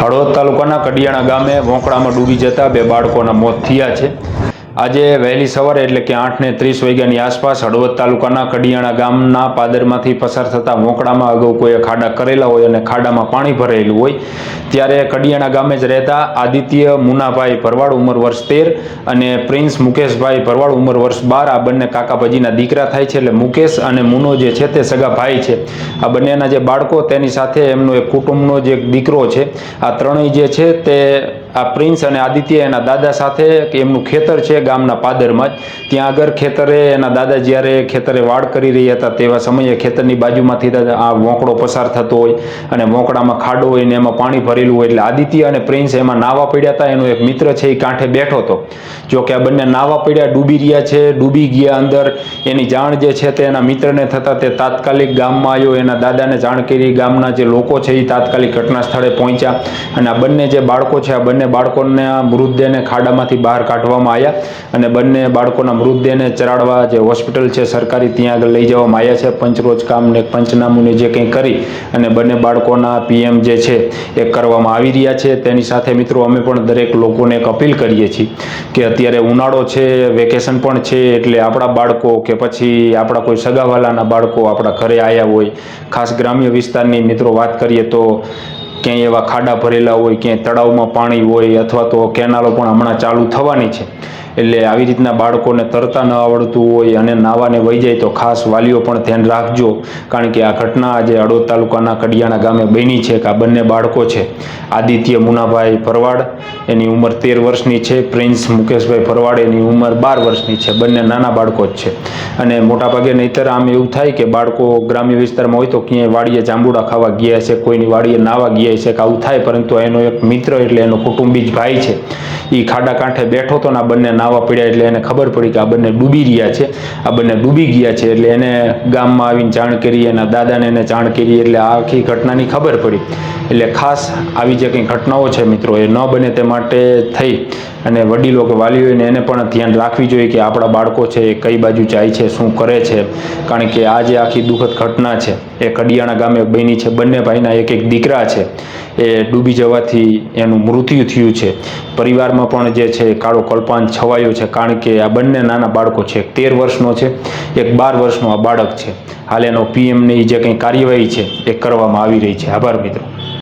હળવદ તાલુકાના કડિયાણા ગામે વોંકળામાં ડૂબી જતા બે બાળકોના મોત થયા છે. આજે વહેલી સવારે એટલે કે આઠને ત્રીસ વાગ્યાની આસપાસ હળવદ તાલુકાના કડિયાણા ગામના પાદરમાંથી પસાર થતા મોકળામાં અગાઉ કોઈએ ખાડા કરેલા હોય અને ખાડામાં પાણી ભરેલું હોય, ત્યારે કડિયાણા ગામે જ રહેતા આદિત્ય મુનાભાઈ ભરવાડ ઉંમર વર્ષ તેર અને પ્રિન્સ મુકેશભાઈ ભરવાડ ઉંમર વર્ષ બાર, આ બંને કાકા ભજીના દીકરા થાય છે એટલે મુકેશ અને મુનો જે છે તે સગા ભાઈ છે. આ બંનેના જે બાળકો તેની સાથે એમનો એક કુટુંબનો જે દીકરો છે. આ ત્રણેય જે છે તે આ પ્રિન્સ અને આદિત્ય એના દાદા સાથે, કે એમનું ખેતર છે ગામના પાદરમાં જ. ત્યાં આગળ ખેતરે એના દાદા જ્યારે ખેતરે વાડ કરી રહ્યા હતા, તેવા સમયે ખેતરની બાજુમાંથી આ વોંકડો પસાર થતો હોય અને વોંકડામાં ખાડો હોય ને એમાં પાણી ભરેલું હોય. એટલે આદિત્ય અને પ્રિન્સ એમાં નાવા પડ્યા હતા. એનો એક મિત્ર છે એ કાંઠે બેઠો હતો. જો કે આ બંને નાવા પડ્યા, ડૂબી રહ્યા છે, ડૂબી ગયા અંદર. એની જાણ જે છે તે એના મિત્રને થતાં તે તાત્કાલિક ગામમાં આવ્યો. એના દાદાને જાણ કરી ગામના જે લોકો છે એ તાત્કાલિક ઘટના સ્થળે પહોંચ્યા. અને આ બંને જે બાળકો છે, આ બંને બાળકોના મૃતદેહને ખાડામાંથી બહાર કાઢવામાં આવ્યા અને બંને બાળકોના મૃતદેહને ચરાડવા જે હોસ્પિટલ છે સરકારી ત્યાં આગળ લઈ જવામાં આવ્યા છે. પંચરોજ કામ ને પંચનામુને જે કંઈ કરી અને બંને બાળકોના પીએમ જે છે એ કરવામાં આવી રહ્યા છે. તેની સાથે મિત્રો અમે પણ દરેક લોકોને એક અપીલ કરીએ છીએ કે અત્યારે ઉનાળો છે, વેકેશન પણ છે એટલે આપણા બાળકો કે પછી આપણા કોઈ સગાવાલાના બાળકો આપણા ઘરે આવ્યા હોય, ખાસ ગ્રામ્ય વિસ્તારની મિત્રો વાત કરીએ તો ક્યાંય એવા ખાડા ભરેલા હોય, ક્યાંય તળાવમાં પાણી હોય અથવા તો કેનાલો પણ હમણાં ચાલુ થવાની છે. એટલે આવી રીતના બાળકોને તરતા ન આવડતું હોય અને નાવાને વહી જાય તો ખાસ વાલીઓ પણ ધ્યાન રાખજો. કારણ કે આ ઘટના આજે અડોદ તાલુકાના કડિયાણા ગામે બની છે કે આ બંને બાળકો છે. આદિત્ય મુનાભાઈ ભરવાડ, એની ઉંમર તેર વર્ષની છે. પ્રિન્સ મુકેશભાઈ ભરવાડ, એની ઉંમર બાર વર્ષની છે. બંને નાના બાળકો જ છે. અને મોટાભાગે નહીતર આમ એવું થાય કે બાળકો ગ્રામ્ય વિસ્તારમાં હોય તો ક્યાંય વાડીએ જાંબુડા ખાવા ગયા છે, કોઈની વાડીએ નાવા ગયા છે કે આવું થાય, પરંતુ એનો એક મિત્ર એટલે એનો કુટુંબી જ ભાઈ છે. એ ખાડા કાંઠે બેઠો હતો ને બંને નાવા પડ્યા એટલે એને ખબર પડી કે આ બંને ડૂબી રહ્યા છે. આ બંને ડૂબી ગયા છે એટલે એને ગામમાં આવીને જાણ કરી, એના દાદાને એને જાણ કરી એટલે આખી ઘટનાની ખબર પડી. એટલે ખાસ આવી જે કંઈ ઘટનાઓ છે મિત્રો, એ ન બને તે માટે થઈ. અને વડીલો કે વાલીઓને એને પણ ધ્યાન રાખવી જોઈએ કે આપણા બાળકો છે એ કઈ બાજુ જાય છે, શું કરે છે. કારણ કે આ જે આખી દુઃખદ ઘટના છે, એ કડિયાણા ગામે બની છે. બંને ભાઈના એક એક દીકરા છે, એ ડૂબી જવાથી એનું મૃત્યુ થયું છે. પરિવારમાં પણ જે છે કાળો કલ્પાન છવાયો છે. કારણ કે આ બંને નાના બાળકો છે. એક તેર વર્ષનો છે, એક બાર વર્ષનો આ બાળક છે. હાલ એનો પીએમની જે કંઈ કાર્યવાહી છે, એ કરવામાં આવી રહી છે. આભાર મિત્રો.